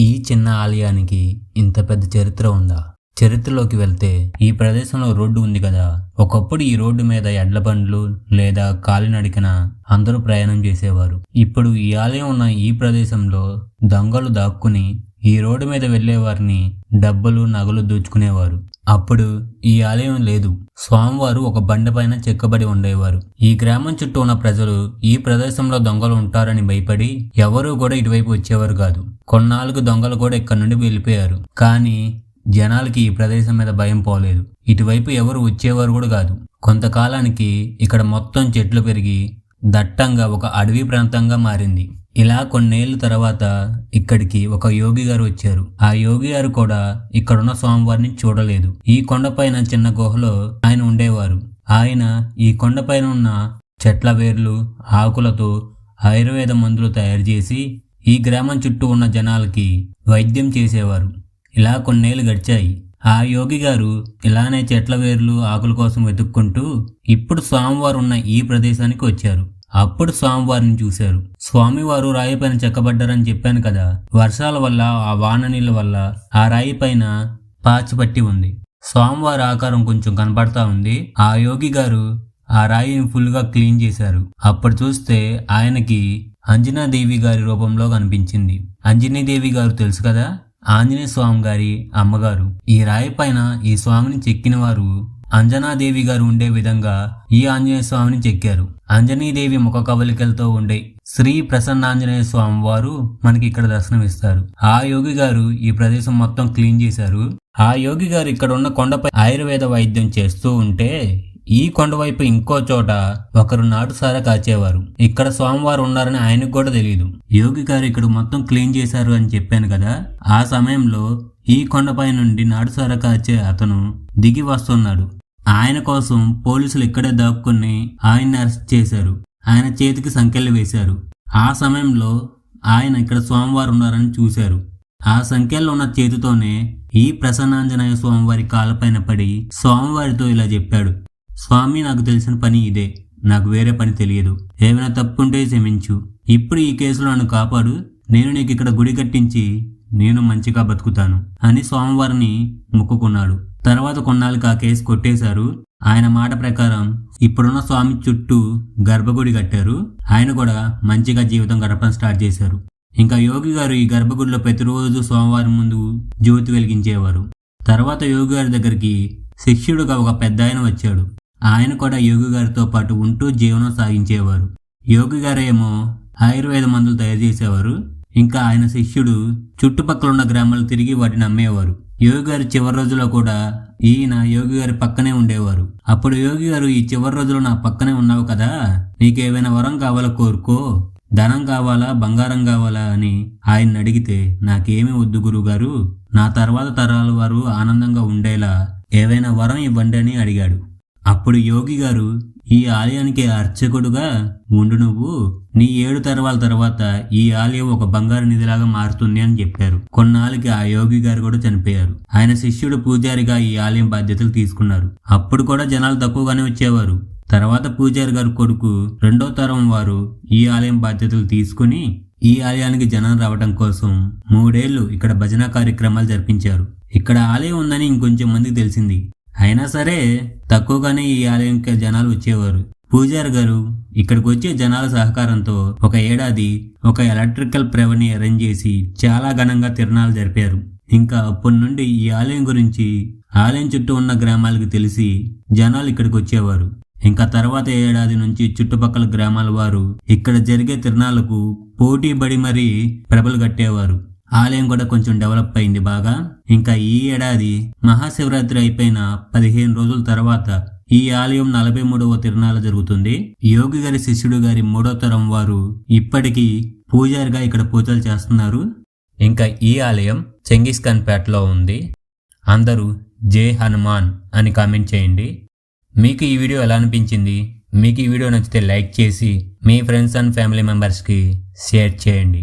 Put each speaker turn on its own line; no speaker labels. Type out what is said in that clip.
ఈ చిన్న ఆలయానికి ఇంత పెద్ద చరిత్ర ఉందా? చరిత్రలోకి వెళ్తే ఈ ప్రదేశంలో రోడ్డు ఉంది కదా. ఒకప్పుడు ఈ రోడ్డు మీద ఎడ్ల బండ్లు లేదా కాలినడికన అందరూ ప్రయాణం చేసేవారు. ఇప్పుడు ఈ ఆలయం ఉన్న ఈ ప్రదేశంలో దొంగలు దాక్కుని ఈ రోడ్డు మీద వెళ్ళేవారిని డబ్బులు నగలు దోచుకునేవారు. అప్పుడు ఈ ఆలయం లేదు. స్వామివారు ఒక బండపైన చెక్కబడి ఉండేవారు. ఈ గ్రామం చుట్టూ ఉన్న ప్రజలు ఈ ప్రదేశంలో దొంగలు ఉంటారని భయపడి ఎవరూ కూడా ఇటువైపు వచ్చేవారు కాదు. కొన్నాళ్ళకు దొంగలు కూడా ఇక్కడి నుండి వెళ్ళిపోయారు. కానీ జనాలకి ఈ ప్రదేశం మీద భయం పోలేదు. ఇటువైపు ఎవరు వచ్చేవారు కూడా కాదు. కొంతకాలానికి ఇక్కడ మొత్తం చెట్లు పెరిగి దట్టంగా ఒక అడవి ప్రాంతంగా మారింది. ఇలా కొన్నేళ్ళ తర్వాత ఇక్కడికి ఒక యోగి గారు వచ్చారు. ఆ యోగి గారు కూడా ఇక్కడున్న స్వామివారిని చూడలేదు. ఈ కొండపైన చిన్న గుహలో ఆయన ఉండేవారు. ఆయన ఈ కొండపైన ఉన్న చెట్ల వేర్లు ఆకులతో ఆయుర్వేద మందులు తయారు చేసి ఈ గ్రామం చుట్టూ ఉన్న జనాలకి వైద్యం చేసేవారు. ఇలా కొన్నేళ్ళు గడిచాయి. ఆ యోగి గారు ఇలానే చెట్ల వేర్లు ఆకుల కోసం వెతుక్కుంటూ ఇప్పుడు స్వామివారు ఉన్న ఈ ప్రదేశానికి వచ్చారు. అప్పుడు స్వామివారిని చూశారు. స్వామివారు రాయి పైన చెక్కబడ్డారని చెప్పాను కదా వర్షాల వల్ల ఆ వాన నీళ్ళ వల్ల ఆ రాయి పైన పాచి పట్టి ఉంది. స్వామివారి ఆకారం కొంచెం కనపడతా ఉంది. ఆ యోగి గారు ఆ రాయిని ఫుల్గా క్లీన్ చేశారు. అప్పుడు చూస్తే ఆయనకి అంజనాదేవి గారి రూపంలో కనిపించింది. అంజనీదేవి గారు తెలుసు కదా? ఆంజనేయ స్వామి గారి అమ్మగారు. ఈ రాయి పైన ఈ స్వామిని చెక్కిన వారు అంజనాదేవి గారు ఉండే విధంగా ఈ ఆంజనేయ స్వామిని చెక్కారు. అంజనీదేవి ముఖ కవలికలతో ఉండే శ్రీ ప్రసన్నాంజనేయ స్వామి వారు మనకి ఇక్కడ దర్శనమిస్తారు. ఆ యోగి గారు ఈ ప్రదేశం మొత్తం క్లీన్ చేశారు. ఆ యోగి గారు ఇక్కడ ఉన్న కొండపై ఆయుర్వేద వైద్యం చేస్తూ ఉంటే ఈ కొండవైపు ఇంకో చోట ఒకరు నాటుసారా కాచేవారు. ఇక్కడ స్వామివారు ఉన్నారని ఆయనకు కూడా తెలియదు యోగి గారు ఇక్కడ మొత్తం క్లీన్ చేశారు అని చెప్పాను కదా ఆ సమయంలో ఈ కొండపై నుండి నాటుసారా కాచే అతను దిగి వస్తున్నాడు. ఆయన కోసం పోలీసులు ఇక్కడే దాక్కుని ఆయన్ని అరెస్ట్ చేశారు. ఆయన చేతికి సంఖ్యలు వేశారు. ఆ సమయంలో ఆయన ఇక్కడ స్వామివారు ఉన్నారని చూశారు. ఆ సంఖ్యలో ఉన్న చేతితోనే ఈ ప్రసన్నాంజనేయ స్వామివారి కాలపైన పడి స్వామివారితో ఇలా చెప్పాడు. స్వామి నాకు తెలిసిన పని ఇదే. నాకు వేరే పని తెలియదు. ఏమైనా తప్పుంటే క్షమించు. ఇప్పుడు ఈ కేసులో నన్ను కాపాడు. నేను నీకు ఇక్కడ గుడి కట్టించి నేను మంచిగా బతుకుతాను అని స్వామివారిని మొక్కుకున్నాడు. తర్వాత కొన్నాళ్ళకి ఆ కేసు కొట్టేశారు. ఆయన మాట ప్రకారం ఇప్పుడున్న స్వామి చుట్టూ గర్భగుడి కట్టారు. ఆయన కూడా మంచిగా జీవితం గడపడం స్టార్ట్ చేశారు. ఇంకా యోగి గారు ఈ గర్భగుడిలో ప్రతిరోజు సోమవారం ముందు జ్యోతి వెలిగించేవారు. తర్వాత యోగి గారి దగ్గరికి శిష్యుడుగా ఒక పెద్ద ఆయన వచ్చాడు. ఆయన కూడా యోగి గారితో పాటు ఉంటూ జీవనం సాగించేవారు. యోగి గారేమో ఆయుర్వేద మందులు తయారు చేసేవారు. ఇంకా ఆయన శిష్యుడు చుట్టుపక్కల ఉన్న గ్రామాలు తిరిగి వాటిని అమ్మేవారు. యోగి గారి చివరి రోజుల్లో కూడా ఈయన యోగి గారి పక్కనే ఉండేవారు. అప్పుడు యోగి గారు ఈ చివరి రోజులు నా పక్కనే ఉన్నావు కదా నీకేమైనా వరం కావాలో కోరుకో? ధనం కావాలా బంగారం కావాలా? అని ఆయన అడిగితే నాకేమీ వద్దు గురుగారు నా తర్వాత తరాల వారు ఆనందంగా ఉండేలా ఏవైనా వరం ఇవ్వండి అని అడిగాడు. అప్పుడు యోగి గారు ఈ ఆలయానికి అర్చకుడుగా ఉండు నువ్వు. నీ ఏడు తరవాల తర్వాత ఈ ఆలయం ఒక బంగారు నిధిలాగా మారుతుంది అని చెప్పారు. కొన్నాళ్ళకి ఆ యోగి గారు కూడా చనిపోయారు. ఆయన శిష్యుడు పూజారిగా ఈ ఆలయం బాధ్యతలు తీసుకున్నారు. అప్పుడు కూడా జనాలు తక్కువగానే వచ్చేవారు. తర్వాత పూజారి గారు కొడుకు రెండో తరం వారు ఈ ఆలయం బాధ్యతలు తీసుకుని ఈ ఆలయానికి జనం రావడం కోసం మూడేళ్ళు ఇక్కడ భజన కార్యక్రమాలు జరిపించారు. ఇక్కడ ఆలయం ఉందని ఇంకొంచెం మందికి తెలిసింది. అయినా సరే తక్కువగానే ఈ ఆలయంకి జనాలు వచ్చేవారు. పూజారి గారు ఇక్కడికి వచ్చే జనాల సహకారంతో ఒక ఏడాది ఒక ఎలక్ట్రికల్ ప్రవణి అరేంజ్ చేసి చాలా ఘనంగా తిరణాలు జరిపారు. ఇంకా అప్పటి నుండి ఈ ఆలయం గురించి ఆలయం చుట్టూ ఉన్న గ్రామాలకు తెలిసి జనాలు ఇక్కడికి వచ్చేవారు ఇంకా తర్వాత ఏడాది నుంచి చుట్టుపక్కల గ్రామాల వారు ఇక్కడ జరిగే తిరణాలకు పోటీ పడి మరీ ప్రభలు కట్టేవారు. ఆలయం కూడా కొంచెం డెవలప్ అయింది బాగా. ఇంకా ఈ ఏడాది మహాశివరాత్రి అయిపోయిన పదిహేను రోజుల తర్వాత ఈ ఆలయం నలభై మూడవ తిరునాళ జరుగుతుంది. యోగి గారి శిష్యుడు గారి మూడో తరం వారు ఇప్పటికీ పూజారిగా ఇక్కడ పూజలు చేస్తున్నారు. ఇంకా ఈ ఆలయం చెంగిస్ ఖాన్ పేటలో ఉంది. అందరూ జై హనుమాన్ అని కామెంట్ చేయండి. మీకు ఈ వీడియో ఎలా అనిపించింది? మీకు ఈ వీడియో నచ్చితే లైక్ చేసి మీ ఫ్రెండ్స్ అండ్ ఫ్యామిలీ మెంబర్స్కి షేర్ చేయండి.